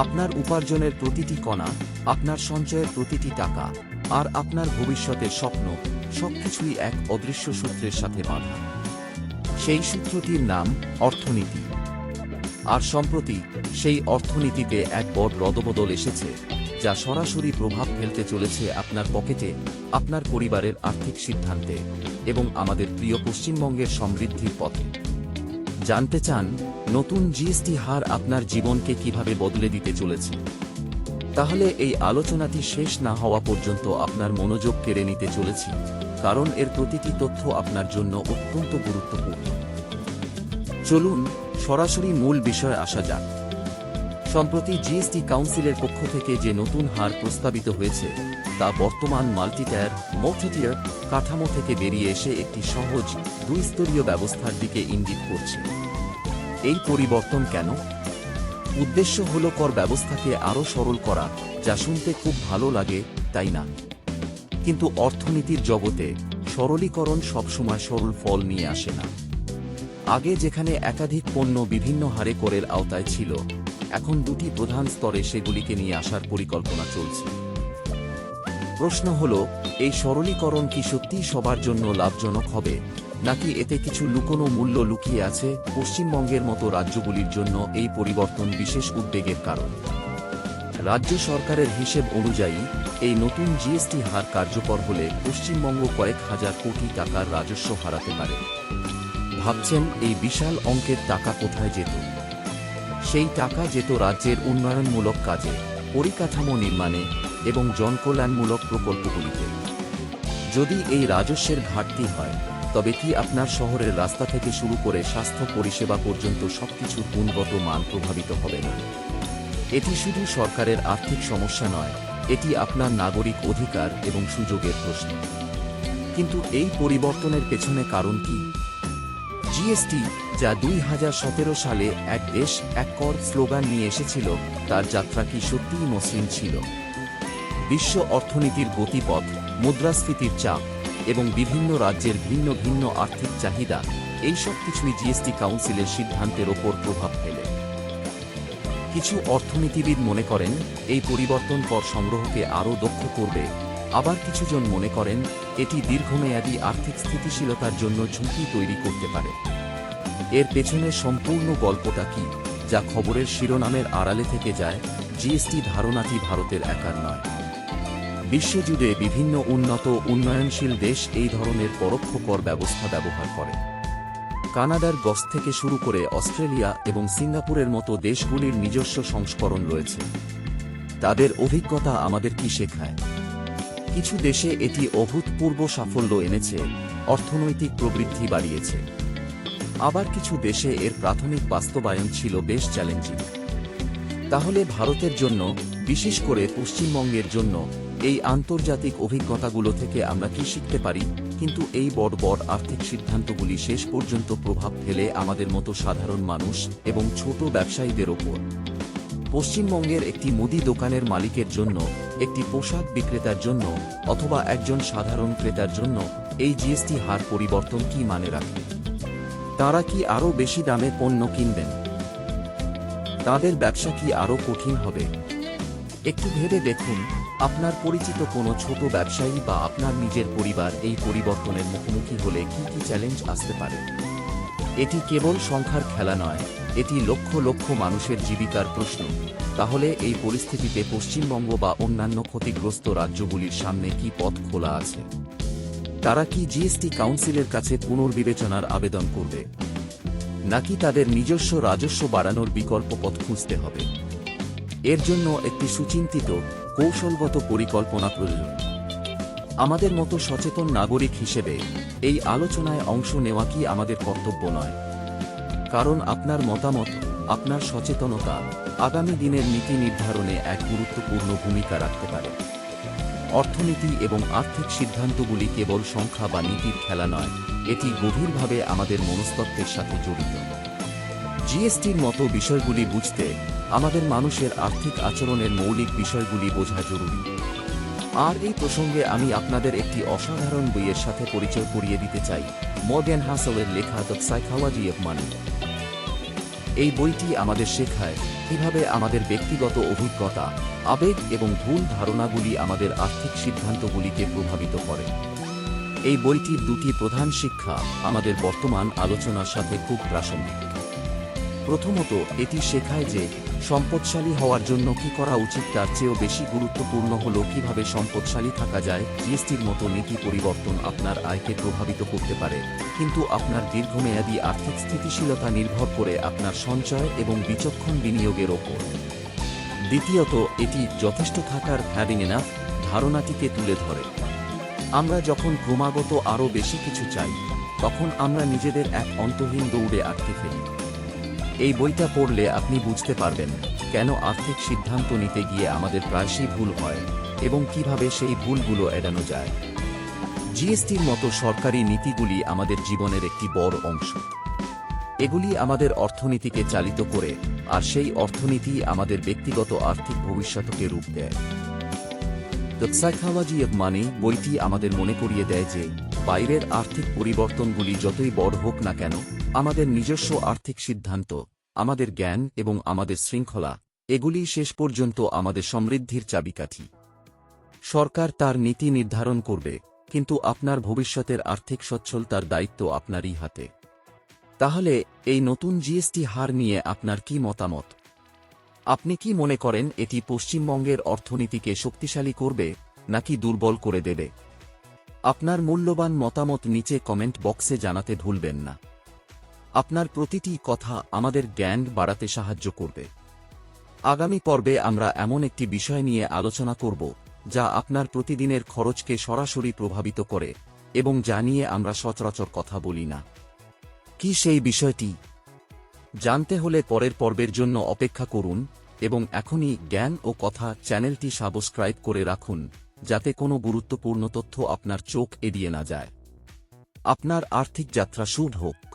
আপনার উপার্জনের প্রতিটি কণা, আপনার সঞ্চয়ের প্রতিটি টাকা, আর আপনার ভবিষ্যতের স্বপ্ন, সবকিছুই এক অদৃশ্য সূত্রের সাথে বাঁধা। সেই সূত্রটির নাম অর্থনীতি। আর সম্প্রতি সেই অর্থনীতিতে এক বড় রদবদল এসেছে, যা সরাসরি প্রভাব ফেলতে চলেছে আপনার পকেটে, আপনার পরিবারের আর্থিক সিদ্ধান্তে এবং আমাদের প্রিয় পশ্চিমবঙ্গের সমৃদ্ধির পথে। জানতে চান নতুন জিএসটি হার আপনার জীবনকে কীভাবে বদলে দিতে চলেছে? তাহলে এই আলোচনাটি শেষ না হওয়া পর্যন্ত আপনার মনোযোগ কেড়ে নিতে চলেছি, কারণ এর প্রতিটি তথ্য আপনার জন্য অত্যন্ত গুরুত্বপূর্ণ। চলুন সরাসরি মূল বিষয়ে আসা যাক। সম্প্রতি জিএসটি কাউন্সিলের পক্ষ থেকে যে নতুন হার প্রস্তাবিত হয়েছে, তা বর্তমান মাল্টিটায়ার মোটিটিয়ার কাঠামো থেকে বেরিয়ে এসে একটি সহজ, দুই স্তরীয় ব্যবস্থার দিকে ইঙ্গিত করছে। এই পরিবর্তন কেন? উদ্দেশ্য হল কর ব্যবস্থাকে আরও সরল করা, যা শুনতে খুব ভালো লাগে, তাই না? কিন্তু অর্থনীতির জগতে সরলীকরণ সবসময় সরল ফল নিয়ে আসে না। আগে যেখানে একাধিক পণ্য বিভিন্ন হারে করের আওতায় ছিল, এখন দুটি প্রধান স্তরে সেগুলিকে নিয়ে আসার পরিকল্পনা চলছে। প্রশ্ন হল, এই সরলীকরণ কি সত্যিই সবার জন্য লাভজনক হবে? নাকি এতে কিছু লুকোনো মূল্য লুকিয়ে আছে পশ্চিমবঙ্গের মতো রাজ্যগুলির জন্য এই পরিবর্তন বিশেষ উদ্বেগের কারণ? রাজ্য সরকারের হিসেব অনুযায়ী, এই নতুন জিএসটি হার কার্যকর হলে পশ্চিমবঙ্গ কয়েক হাজার কোটি টাকার রাজস্ব হারাতে পারে। ভাবছেন এই বিশাল অঙ্কের টাকা কোথায় যেত? সেই টাকা যেত রাজ্যের উন্নয়নমূলক কাজে, পরিকাঠামো নির্মাণে এবং জনকল্যাণমূলক প্রকল্পগুলিতে। যদি এই রাজস্বের ঘাটতি হয়, তবে কি আপনার শহরের রাস্তা থেকে শুরু করে স্বাস্থ্য পরিষেবা পর্যন্ত সবকিছুর গুণগত মান প্রভাবিত হবে না? এটি শুধু সরকারের আর্থিক সমস্যা নয়, এটি আপনার নাগরিক অধিকার এবং সুযোগের প্রশ্ন। কিন্তু এই পরিবর্তনের পেছনে কারণ কি? জিএসটি, যা দুই হাজার সতেরো সালে এক দেশ এক কর স্লোগান নিয়ে এসেছিল, তার যাত্রা কি সত্যিই মসৃণ ছিল? বিশ্ব অর্থনীতির গতিপথ, মুদ্রাস্ফীতির চাপ এবং বিভিন্ন রাজ্যের ভিন্ন ভিন্ন আর্থিক চাহিদা, এই সব কিছুই জিএসটি কাউন্সিলের সিদ্ধান্তের ওপর প্রভাব ফেলে। কিছু অর্থনীতিবিদ মনে করেন, এই পরিবর্তন কর সংগ্রহকে আরও দক্ষ করবে। আবার কিছুজন মনে করেন, এটি দীর্ঘমেয়াদী আর্থিক স্থিতিশীলতার জন্য ঝুঁকি তৈরি করতে পারে। এর পেছনে সম্পূর্ণ গল্পটা কি, যা খবরের শিরোনামের আড়ালে থেকে যায় জিএসটি ধারণাটি ভারতের একার নয়। বিশ্বজুড়ে বিভিন্ন উন্নত, উন্নয়নশীল দেশ এই ধরনের পরোক্ষ কর ব্যবস্থা ব্যবহার করে। কানাডার গস থেকে শুরু করে অস্ট্রেলিয়া এবং সিঙ্গাপুরের মতো দেশগুলির নিজস্ব সংস্করণ রয়েছে। তাদের অভিজ্ঞতা আমাদের কি শেখায়? কিছু দেশে এটি অভূতপূর্ব সাফল্য এনেছে, অর্থনৈতিক প্রবৃদ্ধি বাড়িয়েছে। আবার কিছু দেশে এর প্রাথমিক বাস্তবায়ন ছিল বেশ চ্যালেঞ্জিং। তাহলে ভারতের জন্য, বিশেষ করে পশ্চিমবঙ্গের জন্য এই আন্তর্জাতিক অভিজ্ঞতাগুলো থেকে আমরা কি শিখতে পারি? কিন্তু এই বড় বড় আর্থিক সিদ্ধান্তগুলি শেষ পর্যন্ত প্রভাব ফেলে আমাদের মতো সাধারণ মানুষ এবং ছোট ব্যবসায়ীদের ওপর। পশ্চিমবঙ্গের একটি মুদি দোকানের মালিকের জন্য, একটি পোশাক বিক্রেতার জন্য, অথবা একজন সাধারণ ক্রেতার জন্য এই জিএসটি হার পরিবর্তন কি মানে রাখে? তারা কি আরও বেশি দামে পণ্য কিনবেন? তাদের ব্যবসা কি আরও কঠিন হবে? একটু ভেবে দেখুন। আপনার পরিচিত কোনো ছোট ব্যবসায়ী বা আপনার নিজের পরিবার এই পরিবর্তনের মুখোমুখি হলে কি কি চ্যালেঞ্জ আসতে পারে? এটি কেবল সংখ্যার খেলা নয়, এটি লক্ষ লক্ষ মানুষের জীবিকার প্রশ্ন। তাহলে এই পরিস্থিতিতে পশ্চিমবঙ্গ বা অন্যান্য ক্ষতিগ্রস্ত রাজ্যগুলির সামনে কি পথ খোলা আছে? তারা কি জিএসটি কাউন্সিলের কাছে পুনর্বিবেচনার আবেদন করবে? নাকি তাদের নিজস্ব রাজস্ব বাড়ানোর বিকল্প পথ খুঁজতে হবে? এর জন্য একটি সুচিন্তিত, কৌশলগত পরিকল্পনা প্রয়োজন। আমাদের মতো সচেতন নাগরিক হিসেবে এই আলোচনায় অংশ নেওয়া কি আমাদের কর্তব্য নয়? কারণ আপনার মতামত, আপনার সচেতনতা আগামী দিনের নীতি নির্ধারণে এক গুরুত্বপূর্ণ ভূমিকা রাখতে পারে। অর্থনীতি এবং আর্থিক সিদ্ধান্তগুলি কেবল সংখ্যা বা নীতির খেলা নয়, এটি গভীরভাবে আমাদের মনস্তত্ত্বের সাথে জড়িত। জিএসটির মতো বিষয়গুলি বুঝতে আমাদের মানুষের আর্থিক আচরণের মৌলিক বিষয়গুলি বোঝা জরুরি। আর এই প্রসঙ্গে আমি আপনাদের একটি অসাধারণ বইয়ের সাথে পরিচয় করিয়ে দিতে চাই মর্গ্যান হাসলের লেখা দ্য সাইকোলজি অফ মানি। এই বইটি আমাদের শেখায় কীভাবে আমাদের ব্যক্তিগত অভিজ্ঞতা, আবেগ এবং ভুল ধারণাগুলি আমাদের আর্থিক সিদ্ধান্তগুলিকে প্রভাবিত করে। এই বইটির দুটি প্রধান শিক্ষা আমাদের বর্তমান আলোচনার সাথে খুব প্রাসঙ্গিক। প্রথমত, এটি শেখায় যে, সম্পদশালী হওয়ার জন্য কি করা উচিত তার চেয়েও বেশি গুরুত্বপূর্ণ হল কীভাবে সম্পদশালী থাকা যায়, জিএসটির মতো নীতি পরিবর্তন আপনার আয়কে প্রভাবিত করতে পারে। কিন্তু আপনার দীর্ঘমেয়াদী আর্থিক স্থিতিশীলতা নির্ভর করে আপনার সঞ্চয় এবং বিচক্ষণ বিনিয়োগের ওপর। দ্বিতীয়ত, এটি যথেষ্ট থাকার হ্যাভিং এনাফ ধারণাটিকে তুলে ধরে। আমরা যখন ক্রমাগত আরও বেশি কিছু চাই, তখন আমরা নিজেদের এক অন্তহীন দৌড়ে আটকে ফেলি। এই বইটা পড়লে আপনি বুঝতে পারবেন কেন আর্থিক সিদ্ধান্ত নিতে গিয়ে আমাদের প্রায়শই ভুল হয় এবং কীভাবে সেই ভুলগুলো এড়ানো যায়। জিএসটির মতো সরকারি নীতিগুলি আমাদের জীবনের একটি বড় অংশ। এগুলি আমাদের অর্থনীতিকে চালিত করে আর সেই অর্থনীতি আমাদের ব্যক্তিগত আর্থিক ভবিষ্যৎকে রূপ দেয়। দ্য সাইকোলজি অব মানি বইটি আমাদের মনে করিয়ে দেয় যে বাইরের আর্থিক পরিবর্তনগুলি যতই বড় হোক না কেন, আমাদের নিজস্ব আর্থিক সিদ্ধান্ত, আমাদের জ্ঞান এবং আমাদের শৃঙ্খলা এগুলি শেষ পর্যন্ত আমাদের সমৃদ্ধির চাবিকাঠি। সরকার তার নীতি নির্ধারণ করবে, কিন্তু আপনার ভবিষ্যতের আর্থিক সচ্ছলতার দায়িত্ব আপনারই হাতে। তাহলে, এই নতুন জিএসটি হার নিয়ে আপনার কি মতামত? আপনি কি মনে করেন এটি পশ্চিমবঙ্গের অর্থনীতিকে শক্তিশালী করবে, নাকি দুর্বল করে দেবে? আপনার মূল্যবান মতামত নিচে কমেন্ট বক্সে জানাতে ভুলবেন না। আপনার প্রতিটি কথা আমাদের জ্ঞান বাড়াতে সাহায্য করবে। আগামী পর্বে আমরা এমন একটি বিষয় নিয়ে আলোচনা করব, যা আপনার প্রতিদিনের খরচকে সরাসরি প্রভাবিত করে এবং যা নিয়ে আমরা সচরাচর কথা বলি না। কি সেই বিষয়টি? জানতে হলে পরের পর্বের জন্য অপেক্ষা করুন এবং এখনই জ্ঞান ও কথা চ্যানেলটি সাবস্ক্রাইব করে রাখুন। যাতে কোনো গুরুত্বপূর্ণ তথ্য আপনার চোখ এড়িয়ে না যায়। আপনার আর্থিক যাত্রা শুভ হোক।